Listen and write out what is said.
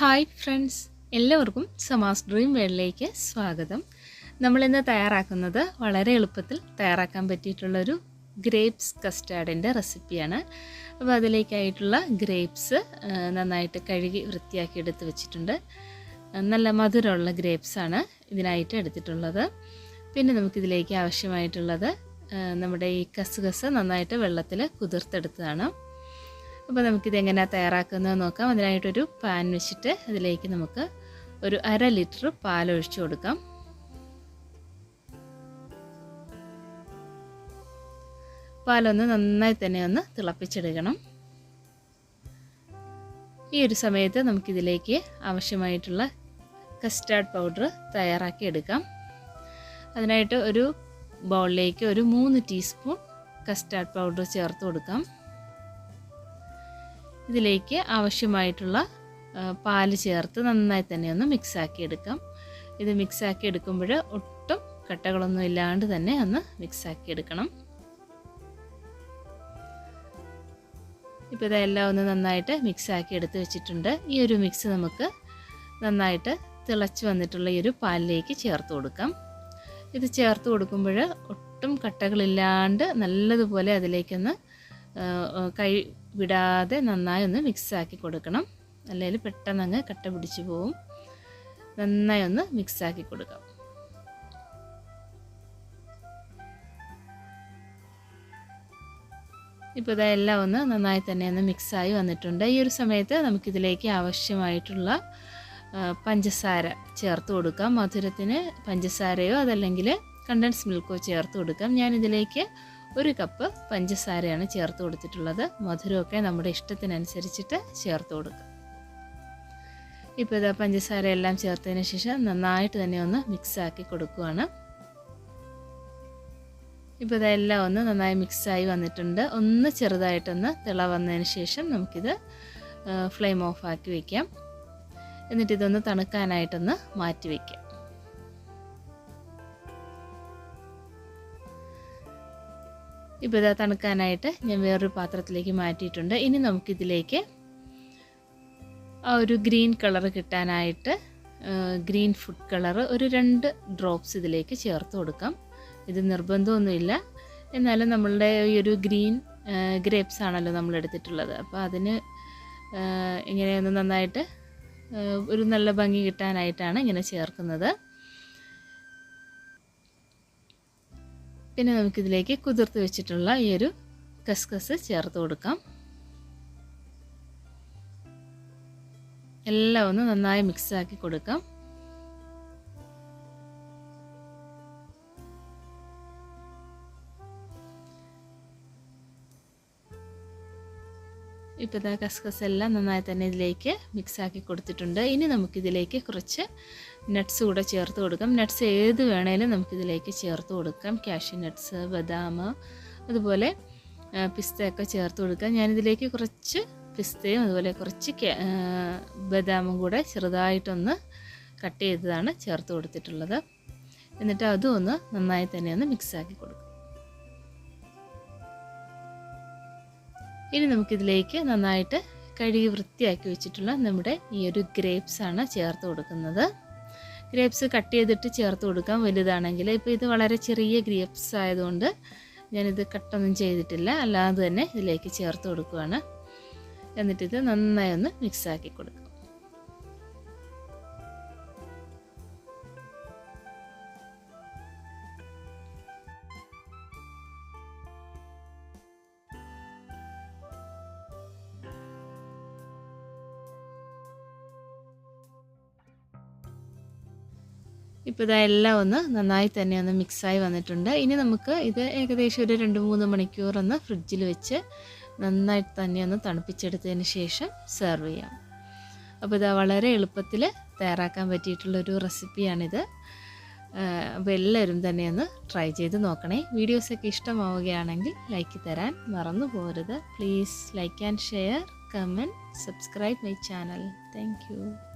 Hi friends എല്ലാവർക്കും സമാസ് dream വേൾഡിലേക്ക് സ്വാഗതം. നമ്മളിന്ന് തയ്യാറാക്കുന്നത് വളരെ എളുപ്പത്തിൽ തയ്യാറാക്കാൻ പറ്റിയിട്ടുള്ളൊരു ഗ്രേപ്സ് കസ്റ്റാർഡിന്റെ റെസിപ്പിയാണ്. അപ്പോൾ അതിലേക്കായിട്ടുള്ള ഗ്രേപ്സ് നന്നായിട്ട് കഴുകി വൃത്തിയാക്കി എടുത്ത് വെച്ചിട്ടുണ്ട്. നല്ല മധുരമുള്ള ഗ്രേപ്സാണ് ഇതിനായിട്ട് എടുത്തിട്ടുള്ളത്. പിന്നെ നമുക്കിതിലേക്ക് ആവശ്യമായിട്ടുള്ളത് നമ്മുടെ ഈ കസുകസ് നന്നായിട്ട് വെള്ളത്തിൽ കുതിർത്തെടുത്തതാണ്. അപ്പോൾ നമുക്കിത് എങ്ങനെ തയ്യാറാക്കുന്നത് നോക്കാം. അതിനായിട്ടൊരു പാൻ വെച്ചിട്ട് അതിലേക്ക് നമുക്ക് ഒരു അര ലിറ്റർ പാൽ ഒഴിച്ചു കൊടുക്കാം. പാലൊന്ന് നന്നായി തന്നെ ഒന്ന് തിളപ്പിച്ചെടുക്കണം. ഈ ഒരു സമയത്ത് നമുക്കിതിലേക്ക് ആവശ്യമായിട്ടുള്ള കസ്റ്റാർഡ് പൗഡർ തയ്യാറാക്കി എടുക്കാം. അതിനായിട്ട് ഒരു ബൗളിലേക്ക് ഒരു മൂന്ന് ടീസ്പൂൺ കസ്റ്റാർഡ് പൗഡർ ചേർത്ത് കൊടുക്കാം. ഇതിലേക്ക് ആവശ്യമായിട്ടുള്ള പാൽ ചേർത്ത് നന്നായി തന്നെ ഒന്ന് മിക്സാക്കി എടുക്കാം. ഇത് മിക്സാക്കി എടുക്കുമ്പോൾ ഒട്ടും കട്ടകളൊന്നും ഇല്ലാണ്ട് തന്നെ ഒന്ന് മിക്സാക്കി എടുക്കണം. ഇപ്പോൾ ഇതെല്ലാം ഒന്ന് നന്നായിട്ട് മിക്സാക്കി എടുത്ത് വെച്ചിട്ടുണ്ട്. ഈ ഒരു മിക്സ് നമുക്ക് നന്നായിട്ട് തിളച്ച് വന്നിട്ടുള്ള ഈ ഒരു പാലിലേക്ക് ചേർത്ത് കൊടുക്കാം. ഇത് ചേർത്ത് കൊടുക്കുമ്പോൾ ഒട്ടും കട്ടകളില്ലാണ്ട് നല്ലതുപോലെ അതിലേക്കൊന്ന് കൈ വിടാതെ നന്നായി ഒന്ന് മിക്സാക്കി കൊടുക്കണം. അല്ലെങ്കിൽ പെട്ടെന്ന് അങ്ങ് കട്ട പിടിച്ചു പോവും. നന്നായി ഒന്ന് മിക്സാക്കി കൊടുക്കാം. ഇപ്പോൾ ഇതെല്ലാം ഒന്ന് നന്നായി തന്നെ ഒന്ന് മിക്സായി വന്നിട്ടുണ്ട്. ഈ ഒരു സമയത്ത് നമുക്കിതിലേക്ക് ആവശ്യമായിട്ടുള്ള പഞ്ചസാര ചേർത്ത് കൊടുക്കാം. മധുരത്തിന് പഞ്ചസാരയോ അതല്ലെങ്കിൽ കണ്ടൻസ് മിൽക്കോ ചേർത്ത് കൊടുക്കാം. ഞാനിതിലേക്ക് ഒരു കപ്പ് പഞ്ചസാരയാണ് ചേർത്ത് കൊടുത്തിട്ടുള്ളത്. മധുരമൊക്കെ നമ്മുടെ ഇഷ്ടത്തിനനുസരിച്ചിട്ട് ചേർത്ത് കൊടുക്കാം. ഇപ്പോൾ ഇതാ പഞ്ചസാര എല്ലാം ചേർത്തതിന് ശേഷം നന്നായിട്ട് തന്നെ ഒന്ന് മിക്സാക്കി കൊടുക്കുകയാണ് ഇപ്പോൾ ഇതെല്ലാം ഒന്ന് നന്നായി മിക്സായി വന്നിട്ടുണ്ട്. ഒന്ന് ചെറുതായിട്ടൊന്ന് തിള വന്നതിന് ശേഷം നമുക്കിത് ഫ്ലെയിം ഓഫാക്കി വയ്ക്കാം എന്നിട്ട് ഇതൊന്ന് തണുക്കാനായിട്ടൊന്ന് മാറ്റി വയ്ക്കാം ഇപ്പോൾ ഇതാ തണുക്കാനായിട്ട് ഞാൻ വേറൊരു പാത്രത്തിലേക്ക് മാറ്റിയിട്ടുണ്ട്. ഇനി നമുക്കിതിലേക്ക് ആ ഒരു ഗ്രീൻ കളർ കിട്ടാനായിട്ട് ഗ്രീൻ ഫുഡ് കളർ ഒരു രണ്ട് ഡ്രോപ്സ് ഇതിലേക്ക് ചേർത്ത് കൊടുക്കാം. ഇത് നിർബന്ധമൊന്നുമില്ല. എന്നാലും നമ്മളുടെ ഈ ഒരു ഗ്രീൻ ഗ്രേപ്സ് ആണല്ലോ നമ്മൾ എടുത്തിട്ടുള്ളത്. അപ്പോൾ അതിന് ഇങ്ങനെയൊന്ന് നന്നായിട്ട് ഒരു നല്ല ഭംഗി കിട്ടാനായിട്ടാണ് ഇങ്ങനെ ചേർക്കുന്നത്. പിന്നെ നമുക്കിതിലേക്ക് കുതിർത്ത് വെച്ചിട്ടുള്ള ഈ ഒരു കസ്കസ് ചേർത്ത് കൊടുക്കാം. എല്ലാം ഒന്ന് നന്നായി മിക്സാക്കി കൊടുക്കാം. ഇപ്പോൾ ഇതാ കസ്കസ് എല്ലാം നന്നായി തന്നെ ഇതിലേക്ക് മിക്സാക്കി കൊടുത്തിട്ടുണ്ട്. ഇനി നമുക്കിതിലേക്ക് കുറച്ച് നട്ട്സ് കൂടെ ചേർത്ത് കൊടുക്കാം. നട്ട്സ് ഏത് വേണേലും നമുക്കിതിലേക്ക് ചേർത്ത് കൊടുക്കാം. കാഷ്യൂ നട്ട്സ് ബദാം അതുപോലെ പിസ്തയൊക്കെ ചേർത്ത് കൊടുക്കാം. ഞാനിതിലേക്ക് കുറച്ച് പിസ്തയും അതുപോലെ കുറച്ച് ബദാമും കൂടെ ചെറുതായിട്ടൊന്ന് കട്ട് ചെയ്തതാണ് ചേർത്ത് കൊടുത്തിട്ടുള്ളത്. എന്നിട്ട് അതും ഒന്ന് നന്നായി തന്നെ ഒന്ന് മിക്സാക്കി കൊടുക്കും. ഇനി നമുക്കിതിലേക്ക് നന്നായിട്ട് കഴുകി വൃത്തിയാക്കി വെച്ചിട്ടുള്ള നമ്മുടെ ഈ ഒരു ഗ്രേപ്സ് ആണ് ചേർത്ത് കൊടുക്കുന്നത്. ഗ്രേപ്സ് കട്ട് ചെയ്തിട്ട് ചേർത്ത് കൊടുക്കാം. വലുതാണെങ്കിൽ ഇപ്പോൾ ഇത് വളരെ ചെറിയ ഗ്രേപ്സ് ആയതുകൊണ്ട് ഞാനിത് കട്ടൊന്നും ചെയ്തിട്ടില്ല. അല്ലാതെ തന്നെ ഇതിലേക്ക് ചേർത്ത് കൊടുക്കുകയാണ് എന്നിട്ടിത് നന്നായി ഒന്ന് മിക്സാക്കി കൊടുക്കും. ഇപ്പോൾ ഇതെല്ലാം ഒന്ന് നന്നായി തന്നെ ഒന്ന് മിക്സായി വന്നിട്ടുണ്ട്. ഇനി നമുക്ക് ഇത് ഏകദേശം ഒരു രണ്ട് മൂന്ന് മണിക്കൂർ ഒന്ന് ഫ്രിഡ്ജിൽ വെച്ച് നന്നായിട്ട് തന്നെ ഒന്ന് തണുപ്പിച്ചെടുത്തതിന് ശേഷം സെർവ് ചെയ്യാം. അപ്പോൾ ഇത് വളരെ എളുപ്പത്തിൽ തയ്യാറാക്കാൻ പറ്റിയിട്ടുള്ളൊരു റെസിപ്പിയാണിത്. അപ്പോൾ എല്ലാവരും തന്നെ ഒന്ന് ട്രൈ ചെയ്ത് നോക്കണേ. വീഡിയോസൊക്കെ ഇഷ്ടമാവുകയാണെങ്കിൽ ലൈക്ക് തരാൻ മറന്നു പോരുത് please like and share comment subscribe my channel. Thank